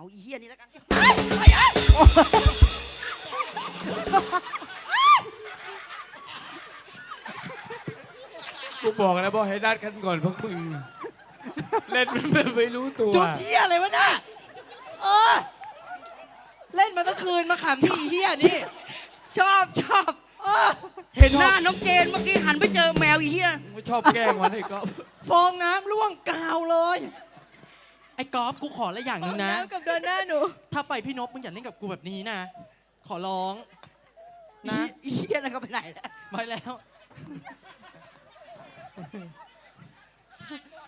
เอาอีเฮียนี่แล้วกันกูบอกแล้วบอกให้นัดกันก่อนพวกมึง เล่นมันแบบไม่รู้ตัว จุดเฮียอะไรวะน่ะเออเล่นมาตั้งคืนมาขำที่อีเฮียนี่ชอบชอบ เออเห็นหน้าน้องเจนเมื่อกี้หันไปเจอแมวอีเฮียไม่ชอบแกล้งมันไอ้ก๊อฟฟองน้ำร่วงกาวเลยไอ้กอล์ฟกูขอละอย่างหนึงนะน้ำกับโดนหน้าหนู ถ้าไปพี่นพมึงอย่าเล่นกับกูแบบนี้นะ ขอร้องนะ อีเฮียนั่นก็ไปไหนแล้วไปแล้ว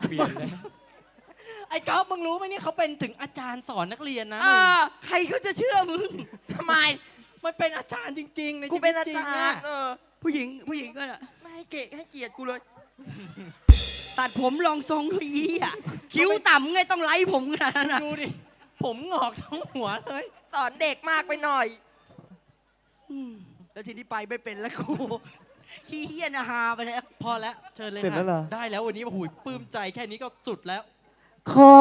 เปลี่ยนแล้วไอ้กอล์ฟมึงรู้ไหมเนี่ยเขาเป็นถึงอาจารย์สอนนักเรียนนะอ่ามึงใครเขาจะเชื่อมึงทำไม มันเป็นอาจารย์จริง ๆ ในกูชีวิเป็นตอาจริงจารอะย์เออผู้หญิงผู้หญิงก็น่ะไม่ให้เกะให้เกียรติกูเลย ตัดผมลองทรงทุยยี่อะคิ้วต่ำไงต้องไล่ผมขนาดนั้นน่ะดูดิ ผมงอกทั้งหัวเลย สอนเด็กมากไปหน่อย อืมแล้วทีนี้ไปไม่เป็นแล้วกูขี้เฮียนะฮาไปแล้ว พอแล้ว เชิญเลยเสร็จแล้วเหรอ ค่ะ ได้แล้ววันนี้โอ้โหปลื้มใจแค่นี้ก็สุดแล้ว ขอ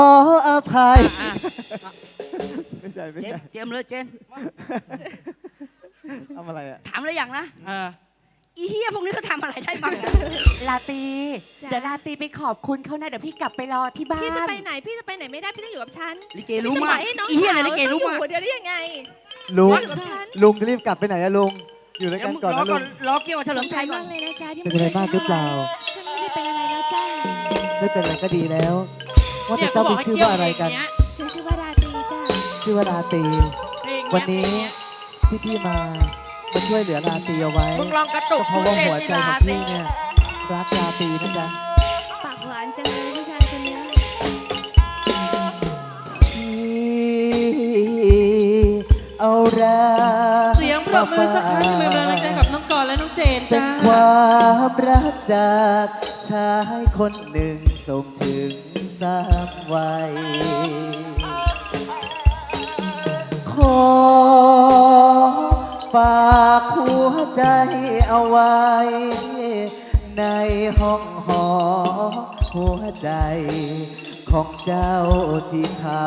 อภัยอะไม่ใช่ ไม่เจนใช่เตรียมเลยเจนทำอะไรอะ ถามอะไรอย่างนะ อะ อีเฮียพวกนี้เขาทำอะไรได้บ้างอะลาตีจ้ะ เดี๋ยวลาตีไปขอบคุณเขานะเดี๋ยวพี่กลับไปรอที่บ้าน พี่จะไปไหนพี่จะไปไหนไม่ได้พี่ต้องอยู่กับฉันลิเกรู้จะปมาล่กอยให้น้องอีเฮียไหนสาวลิเกรู้ต้องอมากยู่คนเดียวได้ยังไงลุงอยู่กับฉันลุงจะรีบกลับไปไหนอะลุง อยู่ด้วยเดี๋ยกัวนมึงก่อนรอนะก่ลุอนรอเกี่ยวกับเฉลิมชัยก่อนมากเลยนะจ๊ะที่เป็นอะไรมากหรือเปล่า ฉันไม่ได้เป็นอะไรแล้วจ้าไม่เป็นไรก็ดีแล้ว ว่าแต่เจ้ามีชื่อว่าอะไรกันเนี่ยฉันชื่อว่าราตรีจ้าชื่อว่าราตรีเพลงวันเนี้นี้ยที่พี่มา มาช่วยเหลือราตรีเอาไว้มึงลองกระตุก็กเพทุราะว่าเรศหัวจิใจลาของสิพี่เนี่ยรักราตรีนะจ๊ะปากหวานจังเลยผู้ชายคนเนี้ยพี่เอารักเสียงปรบมือสักครั้งหนึ่งเป็นกำลังใจกับน้องกอนและน้องเจนเป็นจ้าความรักจากชายคนหนึ่งส่งถึงสามวัย ขอ ฝากหัวใจเอาไว้ ในห้องหอ หัวใจ ของเจ้าที่เขา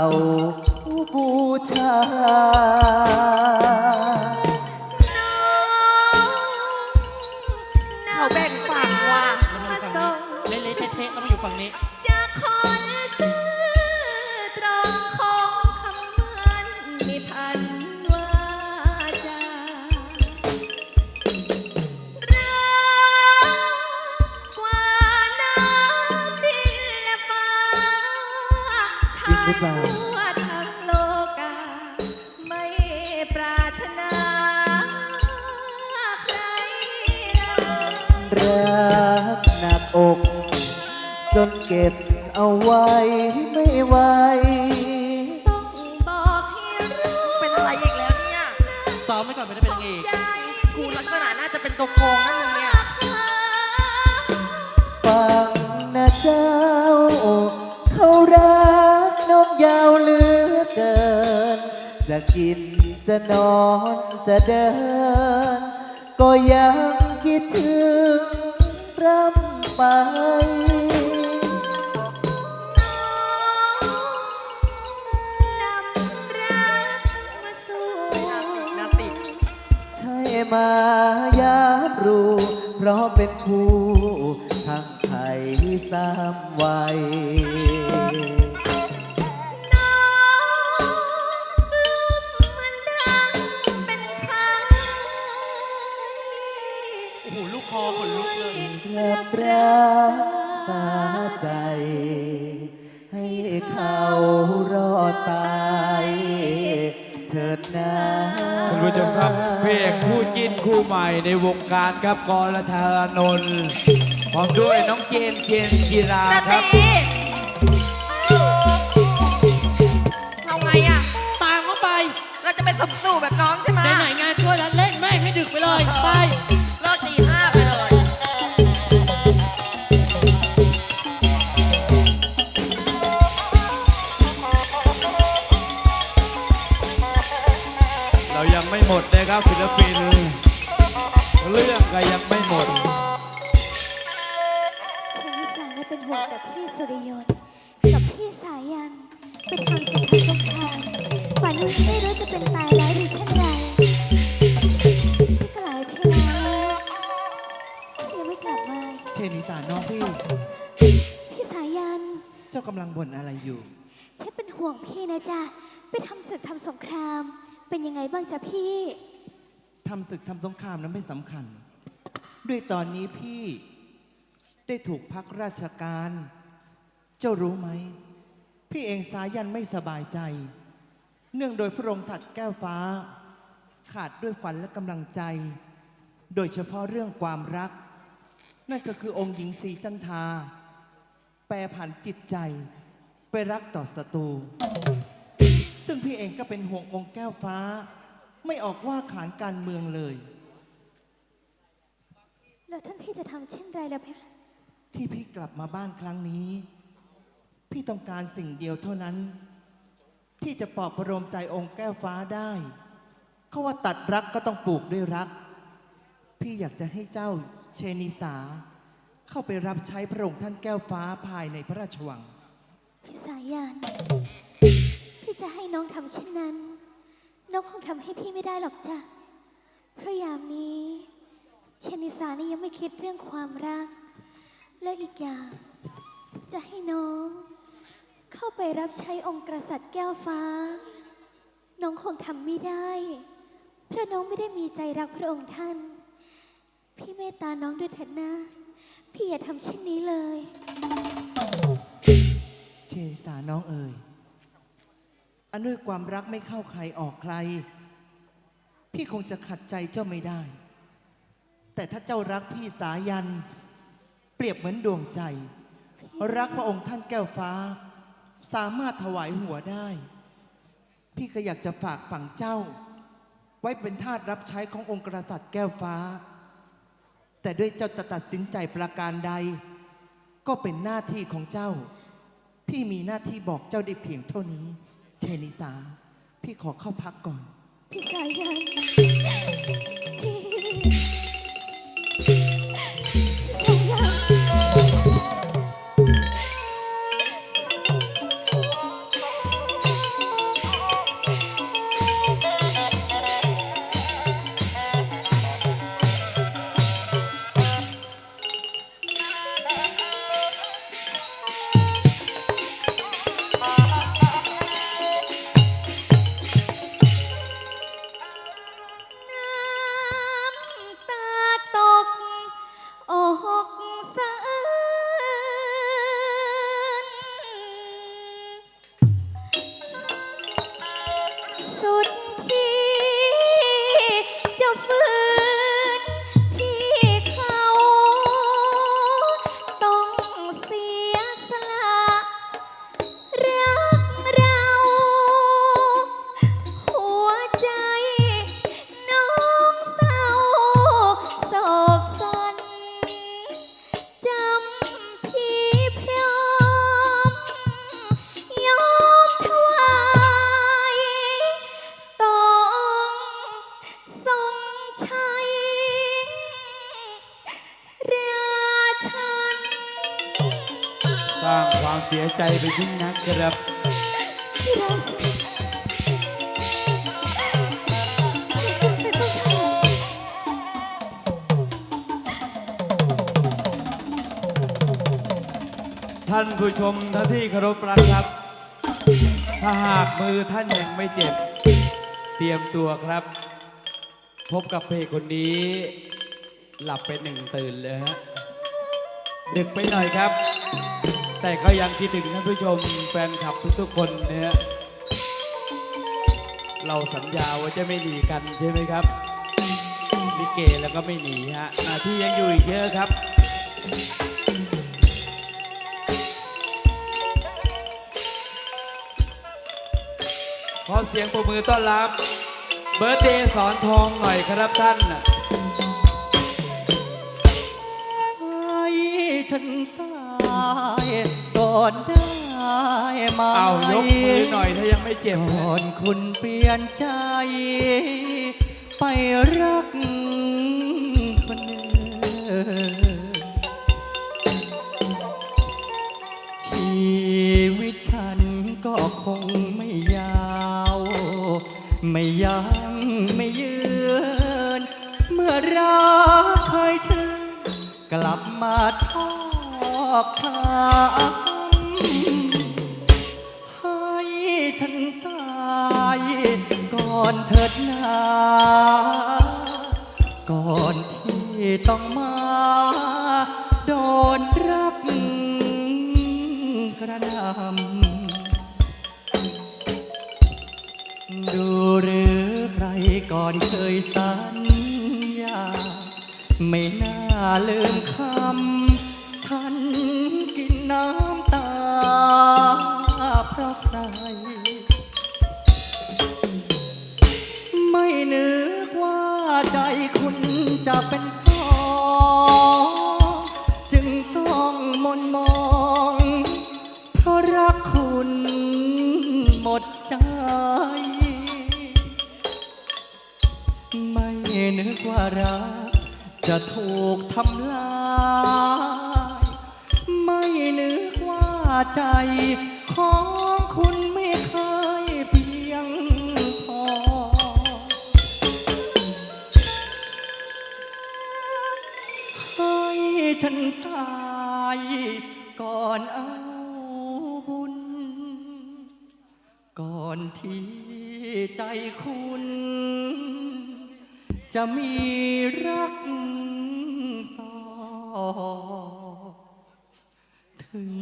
บูชา รือเปล่า ทั่วทั้งโลกา ไม่ปรารถนาใครเลยรักหนักอก จนเก็บเอาไว้ กินจะนอนจะเดิน ก็ยังคิดถึงร่ำไปนำรักมาสู่นาติใช่มายามรู้ เพราะเป็นคู่ทั้งไทยสามวัย ตายเถิดนาท่านผู้ชมครับเพลงคู่จิ้นคู่ใหม่ในวงการครับกรธานนท์พร้อมด้วยน้องเจนเจนกีฬานาครับ ครับศิลปินเรื่องก็ยังไม่หมดฉันิสาและเป็นห่วงกับพี่สุริยนกับพี่สายันเป็นความสุขสงครามป่านนี้ไม่รู้จะเป็นตายร้หรือเช่นไรพี่กลายเพลงแล้ยังไม่กลับมาเชนิสาน้องพี่ พี่สายัน เจ้ากำลังบ่นอะไรอยู่ ฉันเป็นห่วงพี่นะจ๊ะไปทำศึกทำสงคราม เป็นยังไงบ้างจ๊ะพี่ ทำศึกทำสงครามนั้นไม่สำคัญ ด้วยตอนนี้พี่ได้ถูกพักราชการ เจ้ารู้ไหม พี่เองสายันไม่สบายใจ เนื่องโดยพระองค์ถัดแก้วฟ้า ขาดด้วยฝันและกำลังใจ โดยเฉพาะเรื่องความรัก นั่นก็คือองค์หญิงสีจันทา แปรผันจิตใจไปรักต่อศัตรู ซึ่งพี่เองก็เป็นห่วงองค์แก้วฟ้า ไม่ออกว่าขานการเมืองเลย แล้วท่านพี่จะทำเช่นไรล่ะเพคะที่พี่กลับมาบ้านครั้งนี้ พี่ต้องการสิ่งเดียวเท่านั้น ที่จะปลอบประโลมใจองค์แก้วฟ้าได้เขาว่าตัดรักก็ต้องปลูกด้วยรัก พี่อยากจะให้เจ้าเชนิสา เข้าไปรับใช้พระองค์ท่านแก้วฟ้าภายในพระราชวัง พี่สายัน พี่จะให้น้องทำเช่นนั้น น้องคงทำให้พี่ไม่ได้หรอกจ้ะ เพราะยามนี้เชนิสานี่ยังไม่คิดเรื่องความรัก และอีกอย่าง จะให้น้อง เข้าไปรับใช้องค์กษัตริย์แก้วฟ้า น้องคงทำไม่ได้ เพราะน้องไม่ได้มีใจรักพระองค์ท่าน พี่เมตตาน้องด้วยเถิดนะ พี่อย่าทำเช่นนี้เลย เชนิสาน้องเอ๋ย อันด้วยความรักไม่เข้าใครออกใคร พี่คงจะขัดใจเจ้าไม่ได้ แต่ถ้าเจ้ารักพี่สายัน เปรียบเหมือนดวงใจ รักพระองค์ท่านแก้วฟ้า สามารถถวายหัวได้ พี่ก็อยากจะฝากฝังเจ้า ไว้เป็นทาสรับใช้ขององค์กษัตริย์แก้วฟ้า แต่ด้วยเจ้าจะตัดสินใจประการใด ก็เป็นหน้าที่ของเจ้า พี่มีหน้าที่บอกเจ้าได้เพียงเท่านี้ เชนิสา พี่ขอเข้าพักก่อน พี่สายันพี่ สียใจไปทิ้งนักครับ ที่ราฉันฉันจำเป็นต้องทท่านผู้ชมท่านที่เคารพรักครับ ถ้าหากมือท่านยังไม่เจ็บ เตรียมตัวครับ พบกับเพลงคนนี้ หลับไปหนึ่งตื่นเลยฮะ ดึกไปหน่อยครับ แต่ก็ยังคิดถึงท่านผู้ชมแฟนคลับทุกๆ คนนะฮะเราสัญญาว่าจะไม่หนีกันใช่ไหมครับลิเกแล้วก็ไม่หนีฮะหน้าที่ยังอยู่อีกเยอะครับ ขอเสียงปรบมือต้อนรับ เบิร์ดเดย์สอนทองหน่อยครับท่าน อนได้ไหมเอายกมือหน่อยถ้ายังไม่เจ็บก่อนคุณเปลี่ยนใจ ไปรักคนอื่นชีวิตฉันก็คงไม่ยาว ไม่ยั้งไม่ยืน เมื่อรักเคยชื่นกลับมาชอบช้ำ อนเถิดนาก่อนที่ต้องมา โดนรักกระหนำดูหรือใครก่อนเคยสัญญา ไม่น่าลืมคำ ฉันกินน้ำตาเพราะใคร นึกว่าใจคุณจะเป็นสองจึงต้องมนมอง เพราะรักคุณหมดใจ ไม่นึกว่ารักจะถูกทำลาย ไม่นึกว่าใจ คุณ จะมีรักต่อ ถึง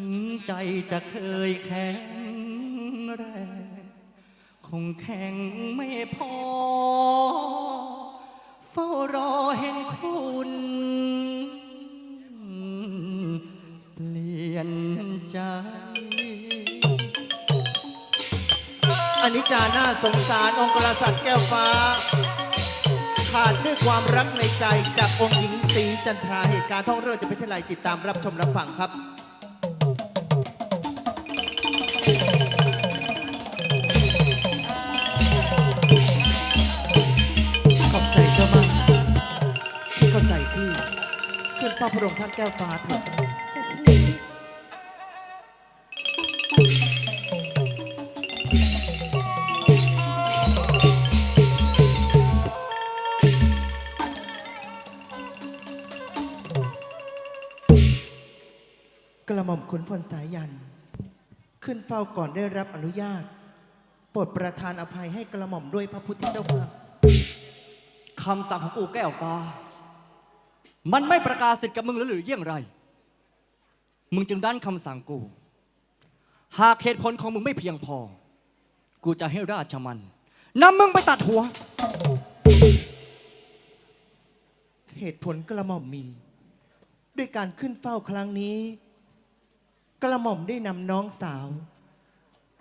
ใจจะเคยแข็งแรง คงแข็งไม่พอ เฝ้ารอเห็นคุณเปลี่ยนใจ นนี้จาหน้าสงสารองค์กษัตริย์แก้วฟ้า ขาดด้วยความรักในใจจากองค์หญิงศรีจันทราเหตุการณ์ท่องเรื่องจะเป็นเท่าไรติดตามรับชมรับฟังครับขอบใจเจ้ามากที่เข้าใจที่ขึ้นเฝ้าพระองค์ท่านแก้วฟ้าเถิด ม่อมขุนพลสายยัน ขึ้นเฝ้าก่อนได้รับอนุญาตโปรดประทานอภัยให้กระหม่อมด้วยพระพุทธเจ้าค่ะคำสั่งของกูแก้วฟ้า มันไม่ประกาศสิทธิ์กับมึงหรือหรือเยี่ยงไร มึงจึงด้านคำสั่งกู หากเหตุผลของมึงไม่เพียงพอ กูจะให้ราชมันนำมึงไปตัดหัว เหตุผลกระหม่อมมี ด้วยการขึ้นเฝ้าครั้งนี้ กระหม่อมได้นำน้องสาว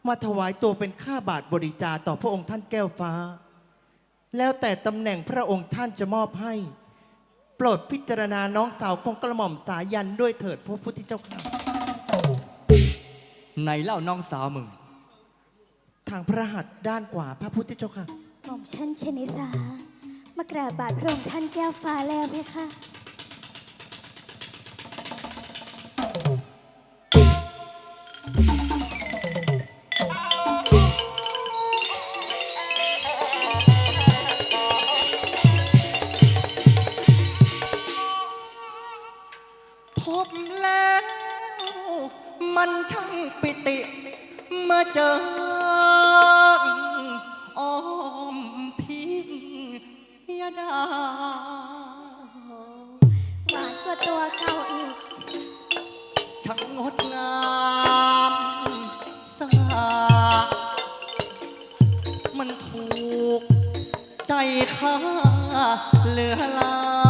มาถวายตัวเป็นข้าบาทบริจาต่อพระองค์ท่านแก้วฟ้า แล้วแต่ตำแหน่งพระองค์ท่านจะมอบให้ โปรดพิจารณาน้องสาวของกระหม่อมสายันด้วยเถิดพระพุทธเจ้าค่ะในเล่าน้องสาวมึง ทางพระหัตถ์ด้านขวาพระพุทธเจ้าค่ะหม่อมฉันชนิสามากราบบาทพระองค์ท่านแก้วฟ้าแล้วเพคะ พิยดาหวานกว่าตัวเก่าอีกช่างงดงามสง่ามันถูกใจข้าเหลือลา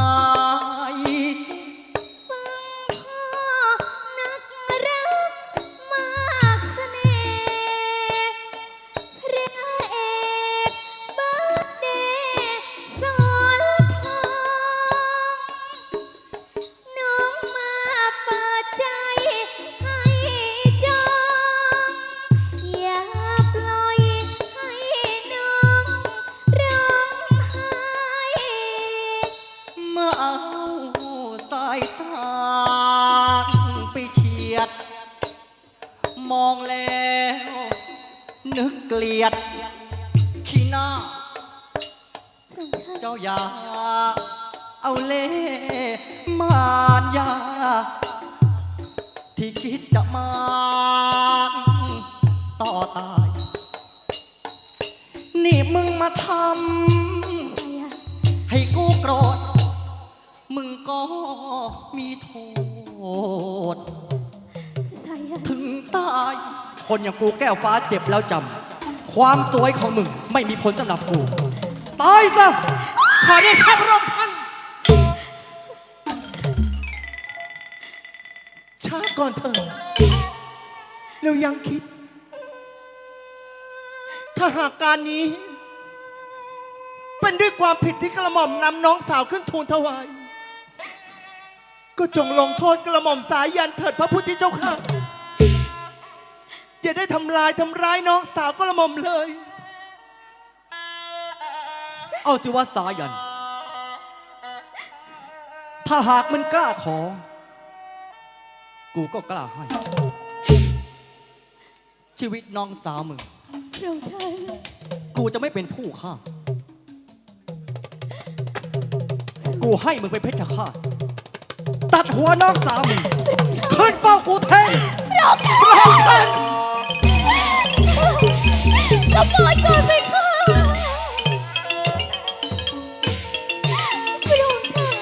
นึกเกลียด ขี้หน้า พระองค์ท่านเจ้าอย่า เอาเล่ห์มารยา ที่คิดจะมาต่อตาย นี่มึงมาทสายันำให้กูโกรธ มึงก็มีโทษ สายันถึงตาย คนอย่างกูแก้วฟ้าเจ็บแล้วจำความสวยของมึงไม่มีผลสำหรับกู ตายซะ ขอได้ชาพระองค์ท่านช้าก่อนเถอะแล้วยังคิด ถ้าหากการนี้ เป็นด้วยความผิดที่กระหม่อมนำน้องสาวขึ้นทูลถวาย ก็จงลงโทษกระหม่อมสายันเถิดพระพุทธเจ้าค่ะ อย่าได้ทำลายทำร้ายน้องสาวกระหม่อมเลย เอาสิว่าสายัน ถ้าหากมันกล้าขอ กูก็กล้าให้ ชีวิตน้องสาวมึง พระองค์ท่านกูจะไม่เป็นผู้ฆ่า กูให้มึงเป็นเพชฌฆาต ตัดหัวน้องสาวมึงขึ้นเฝ้ากูแทนก็ปล่อย ก่อนไปค่ะพระองค์ท่าน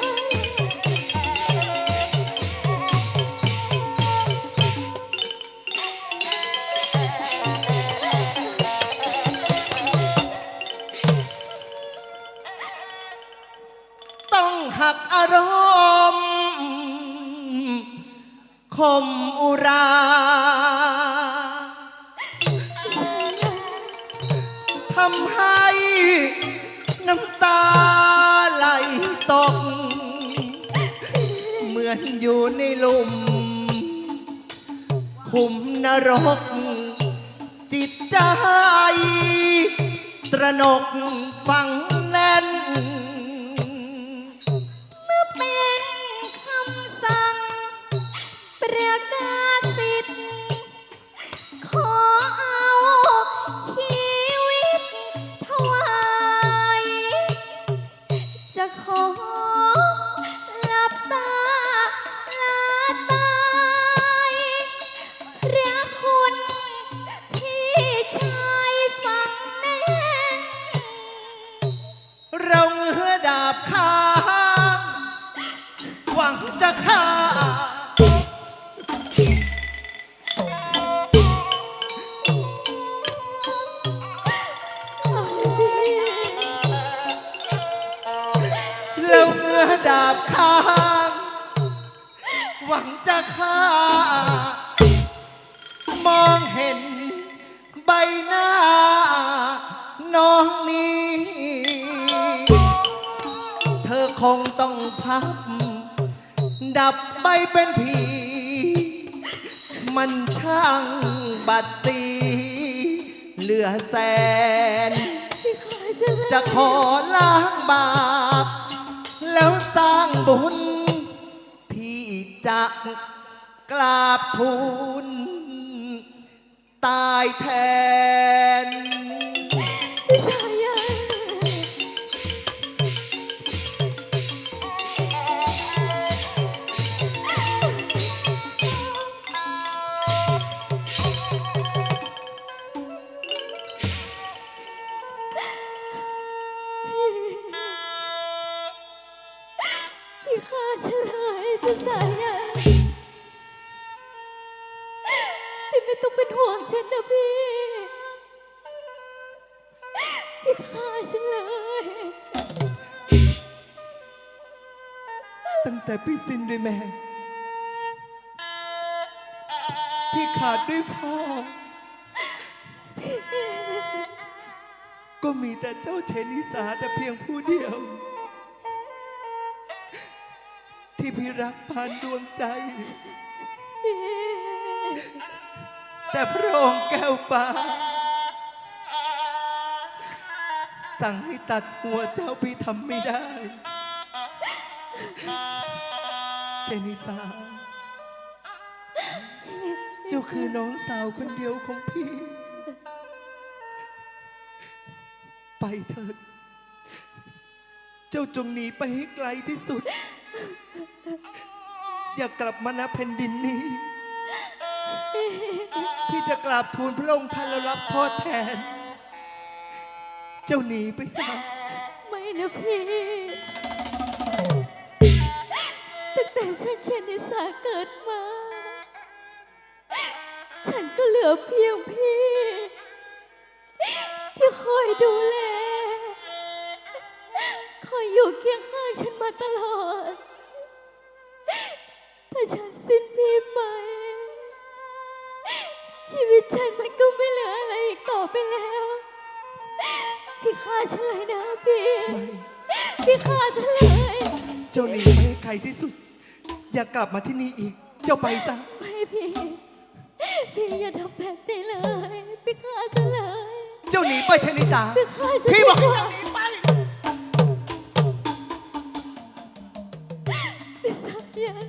ต้องหักอารมณ์คมอุรา อยู่ในหลุม คุมนรก จิตใจ ตระหนกฟังแน่น เราเงื้อดาบข้างหวังจะฆ่าแล้วเงื้อดาบข้าง หวังจะฆ่า มองเห็น คงต้องพับ ดับใบเป็นผี มันช่างบัดสีเหลือแสนจะขอล้างบาป แล้วสร้างบุญ พี่จะกราบทูลตายแทน พี่สิ้นด้วยแม่ พี่ขาดด้วยพ่อ ก็มีแต่เจ้าเชนิสาแต่เพียงผู้เดียว ที่พี่รักพานดวงใจ แต่พระองค์แก้วฟ้า สั่งให้ตัดหัวเจ้าพี่ทำไม่ได้ เจนิสา เจ้าคือน้องสาวคนเดียวของพี่ ไปเถิด เจ้าจงหนีไปให้ไกลที่สุด อย่ากลับมาณแผ่นดินนี้ พี่จะกราบทูลพระองค์ท่านแล้วรับโทษแทน เจ้าหนีไปซะ ไม่นะพี่ แต่ฉันเชนิสาเกิดมา ฉันก็เหลือเพียงพี่ ที่คอยดูแล คอยอยู่เคียงข้างฉันมาตลอดถ้าฉันสิ้นพี่ไป ชีวิตฉันมันก็ไม่เหลืออะไรอีกต่อไปแล้ว พี่ฆ่าฉันเลยนะพี่ พี่ฆ่าฉันเลย เจ้าหนีไปให้ไกลที่สุด อย่ากลับมาที่นี่อีก เจ้าไปซะ ไม่พี่ พี่อย่าทำแบบนี้เลย พี่ฆ่าฉันเลย เจ้าหนีไปชนิสาพี่ฆ่าฉันพี่บอกให้ดีว่าเจ้าหนีไป พี่สายัน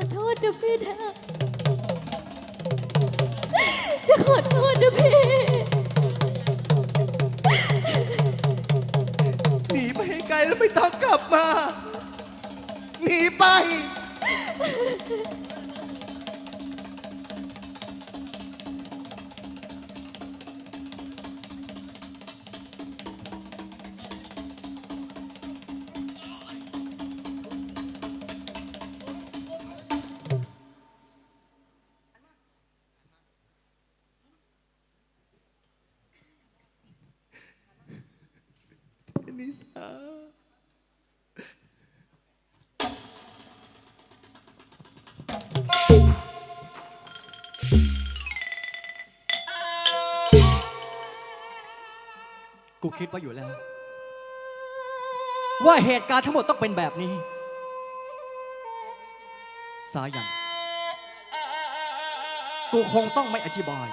อโทษนะพี่นะจะขอโทษนะพี่หนีไปให้ไกลแล้วไม่ต้องกลับมา หนีไป กูคิดว่าอยู่แล้ว ว่าเหตุการณ์ทั้งหมดต้องเป็นแบบนี้ สายัน กูคงต้องไม่อธิบาย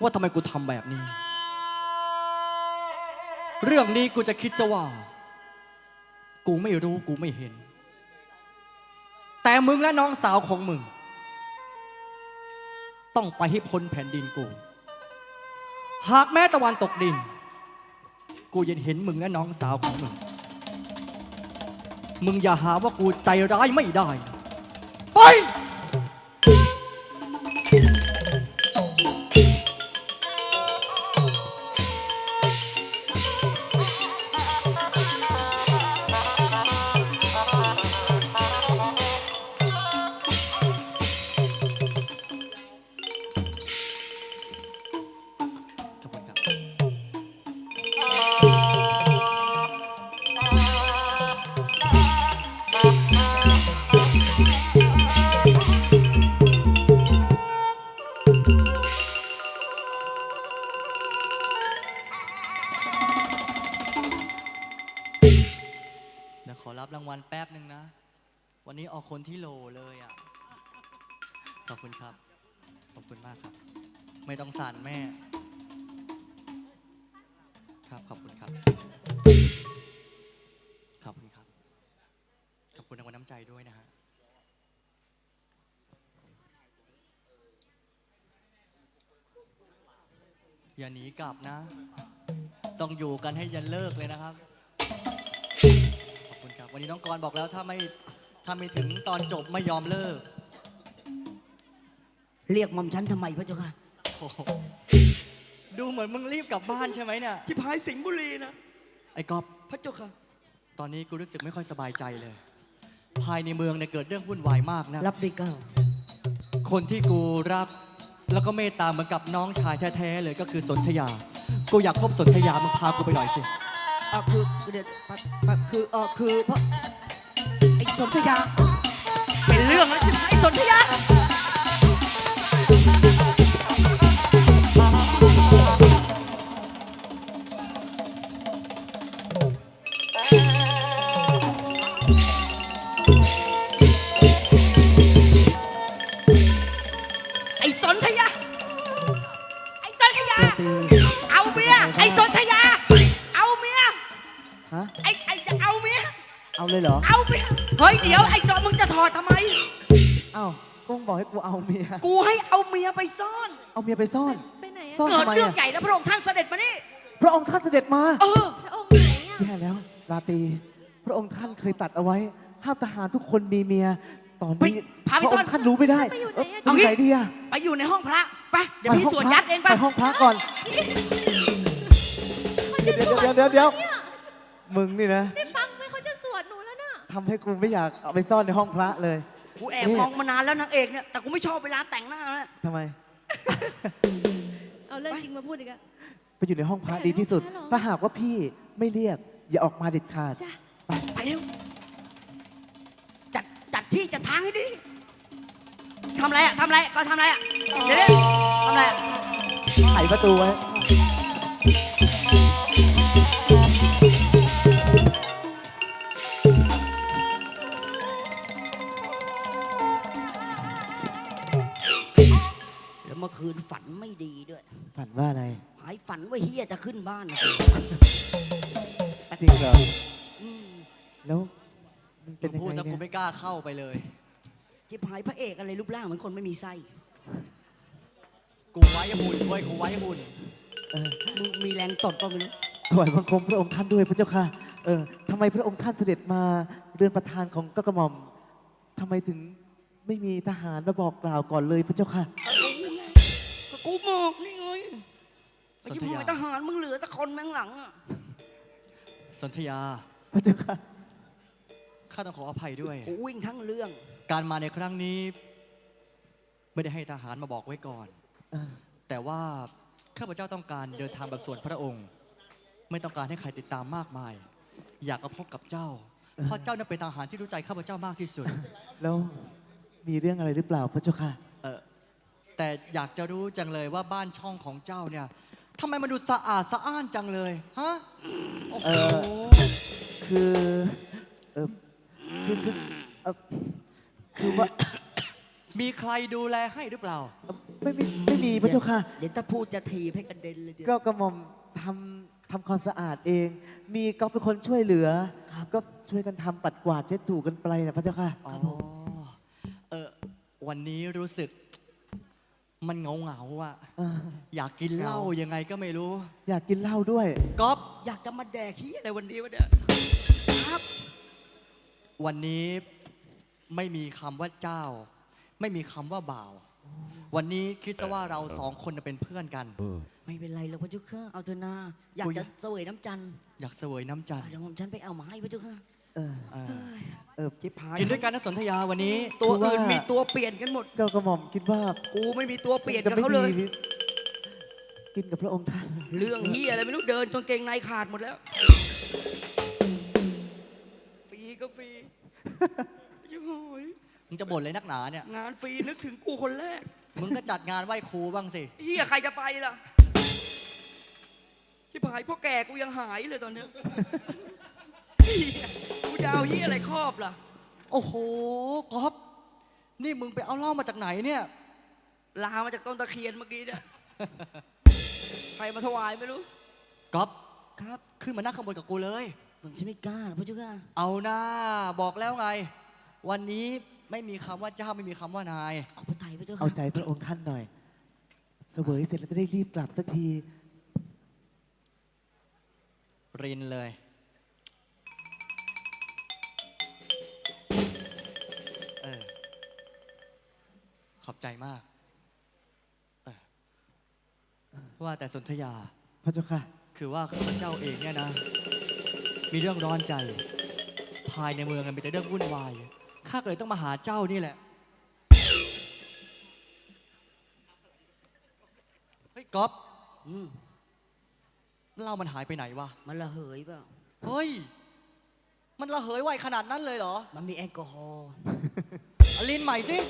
ว่าทำไมกูทำแบบนี้ เรื่องนี้กูจะคิดซะว่า กูไม่รู้กูไม่เห็น แต่มึงและน้องสาวของมึง ต้องไปให้พ้นแผ่นดินกู หากแม้ตะวันตกดิน กูยังเห็นมึงและน้องสาวของมึง มึงอย่าหาว่ากูใจร้ายไม่ได้ ไป ไม่ต้องสั่นแม่ ครับขอบคุณครับ ขอบคุณครับ ขอบคุณรางวัลน้ำใจด้วยนะฮะอย่าหนีกลับนะ ต้องอยู่กันให้ยันเลิกเลยนะครับ ขอบคุณครับ วันนี้น้องกรบอกแล้วถ้าไม่ถ้าไม่ถึงตอนจบไม่ยอมเลิก เรียกหมอมฉันทำไมพระเจ้าค่ะ ดูเหมือนมึงรีบกลับบ้านใช่ไหมเนี่ย ที่พายสิงห์บุรีนะ ไอ้ก๊อฟพระเจ้าค่ะ ตอนนี้กูรู้สึกไม่ค่อยสบายใจเลย ภายในเมืองเนี่ยเกิดเรื่องวุ่นวายมากนะ รับด้วยเกล้าคนที่กูรักแล้วก็เมตตาเหมือนกับน้องชายแท้ๆเลยก็คือสนธยา กูอยากพบสนธยามึงพากูไปหน่อยสิอะคือเดี๋ยวปะปะคือเออคือเพราะไอ้สนธยา เป็นเรื่องแล้วใช่ไหมไอ้สนธยา ฮะ ไอ้ไอ้จะเอาเมียเอาเลยเหรอ เอาเมียเฮ้ยเดี๋ยวไอ้จอมึงจะถอดทำไม เอ้ากุ้งบอกให้กูเอาเมีย กูให้เอาเมียไปซ่อน เอาเมียไปซ่อน ไปไหนซ่ออะนเกิดทำไมเรื่องอะใหญ่แล้วพระองค์ท่านเสด็จมานี่พระองค์ท่านเสด็จมา เออ พระองค์ไหนอะแย่แล้วราตรีพระองค์ท่านเคยตัดเอาไว้ห้ามทหารทุกคนมีเมีย ตอนนี้ไปพาไปพระซ่ออนงค์ท่านรู้ไม่ได้ไปอยู่ไหนเอ้ยอะไปอยู่ไหนดีอะไปอยู่ในห้องพระไปเดี๋ยวพี่ไปห้สวดพระยัดเองไปไปห้องพระก่อนเดี๋ยวเดี๋ยวเดี๋ยวเดี๋ยวเดี๋ยว มึงนี่นะได้ฟังไหมเขาจะสวดหนูแล้วน่ะทำให้กูไม่อยากเอาไปซ่อนในห้องพระเลยกูแอบมองมานานแล้วนางเอกเนี่ยแต่กูไม่ชอบเวลาแต่งหน้านะทำไม เอาเรื่องจริงมาพูดอีกอะ ไปอยู่ในห้องพระไปในดีที่สุดห้องพระเหรอ ถ้าหากว่าพี่ไม่เรียก อย่าออกมาเด็ดขาด จ้ะไปเร็วจัดจัดที่จัดทางให้ดีทำอะไรอะทำอะไรก็ทำอะไรอะเดี๋ยวนี้ทำอะไรอะไขประตูไว้แล้ว ฝันว่าเฮียจะขึ้นบ้านนะจริงเหรออืมแล้วมันเป็นมึงยังพูดไงซะกูเนี่ยไม่กล้าเข้าไปเลย จิบหายพระเอกอะไรรูปร่างเหมือนคนไม่มีไส้กูไว้หุ่นเว้ยกูไว้หุ่น เออมึงมีแรงตดป่ะไม่รู้ถวายบังคมพระองค์ท่านด้วยพระเจ้าค่ะเออทำไมพระองค์ท่านเสด็จมาเรือนประธานของก็กระหม่อมทำไมถึงไม่มีทหารมาบอกกล่าวก่อนเลยพระเจ้าค่ะ ก็กูบอกนี่ไง ไอ้สนจิบธหายยาทหารมึงเหลือแต่คนแม่งหลังอะสนธยา พระเจ้าค่ะ ข้าต้องขออภัยด้วย กูวิ่งทั้งเรื่อง การมาในครั้งนี้ ไม่ได้ให้ทหารมาบอกไว้ก่อน เออ แต่ว่าข้าพเจ้าต้องการเดินทางแบบส่วนพระองค์ ไม่ต้องการให้ใครติดตามมากมาย อยากมาพบกับเจ้า เพราะเจ้านั้นเป็นทหารที่รู้ใจข้าพเจ้ามากที่สุด แล้วมีเรื่องอะไรหรือเปล่าพระเจ้าค่ะ เออแต่อยากจะรู้จังเลยว่าบ้านช่องของเจ้าเนี่ย ทำไมมันดูสะอาดสะอ้านจังเลย ฮะ โอ้โหเออคือเออคือคือเออคือว่ามีใครดูแลให้หรือเปล่าเอ่อไม่มีไม่มีพระเจ้าค่ะ เดี๋ยวถ้าพูดจะทีบให้กระเด็นเลยเดี๋ยว ก็กระหม่อมทำทำความสะอาดเอง มีก็เป็นคนช่วยเหลือ ครับ ก็ช่วยกันทำปัดกวาดเช็ดถูกันไปนะพระเจ้าค่ะ อ๋อ เออวันนี้รู้สึก มันเหงาเหงาๆอะเอออยากกินเหล้ายังไงก็ไม่รู้อยากกินเหล้าด้วย ก๊อฟอยากจะมาแดกขี้อะไรวันนี้วะเนี่ยครับ วันนี้ไม่มีคำว่าเจ้า ไม่มีคำว่าบ่าว วันนี้คิดซะว่าเราสองคนน่ะเป็นเพื่อนกัน ไม่เป็นไรหรอกพระเจ้าค่ะเอาเถอะนาอยากกูอจะยากเสวยน้ำจันทร์อยากเสวยน้ำจันทร์เดี๋ยวผมฉันไปเอามาให้พระเจ้าค่ะ เออเออเออจิบหายกินด้วยกันนะสนธยาวันนี้ ตัวคือว่าอื่นมีตัวเปลี่ยนกันหมด ก็กระหม่อมคิดว่ากูไม่มีตัวเปลี่ยนจะกับไม่เขาเลยดีกินกับพระองค์ท่านเรื่องเฮียอะไรไม่รู้เดินจนเกงในขาดหมดแล้วฟรีก็ฟรียิ่งโหยมึงจะบ่นเลยนักหนาเนี่ย งานฟรีนึกถึงกูคนแรกมึงก็จัดงานไหว้ครูบ้างสิ เฮียใครจะไปล่ะที่ผายพ่อแก่กูยังหายเลยตอนเนี้ยเหี้ยกูจะ เอาเฮียอะไรครอบล่ะ โอ้โหก๊อฟนี่มึงไปเอาเหล้ามาจากไหนเนี่ย ลามาจากต้นตะเคียนเมื่อกี้เนี่ย ใครมาถวายไม่รู้ ก๊อฟครับ ขึ้นมานั่งข้างบนกับกูเลย ผมฉันไม่กล้าหรอกพระเจ้าค่ะเอาหน้าบอกแล้วไง วันนี้ไม่มีคำว่าเจ้าไม่มีคำว่านาย ขอพระไทยพระเจ้าเอาค่ะใจพระองค์ท่านหน่อย เสวยเสร็จแล้วจะได้รีบกลับสักที รินเลย ขอบใจมากเออว่าแต่สนธยา พระเจ้าค่ะ คือว่าข้าพเจ้าเองเนี่ยนะ มีเรื่องร้อนใจ ภายในเมืองมันมีแต่เรื่องวุ่นวาย ข้าก็เลยต้องมาหาเจ้านี่แหละ เฮ้ยก๊อฟอืมเหล้ามันหายไปไหนวะ มันระเหยเปล่า เฮ้ย มันระเหยไวขนาดนั้นเลยเหรอ มันมีแอลกอฮอล์อลินใหม่สิม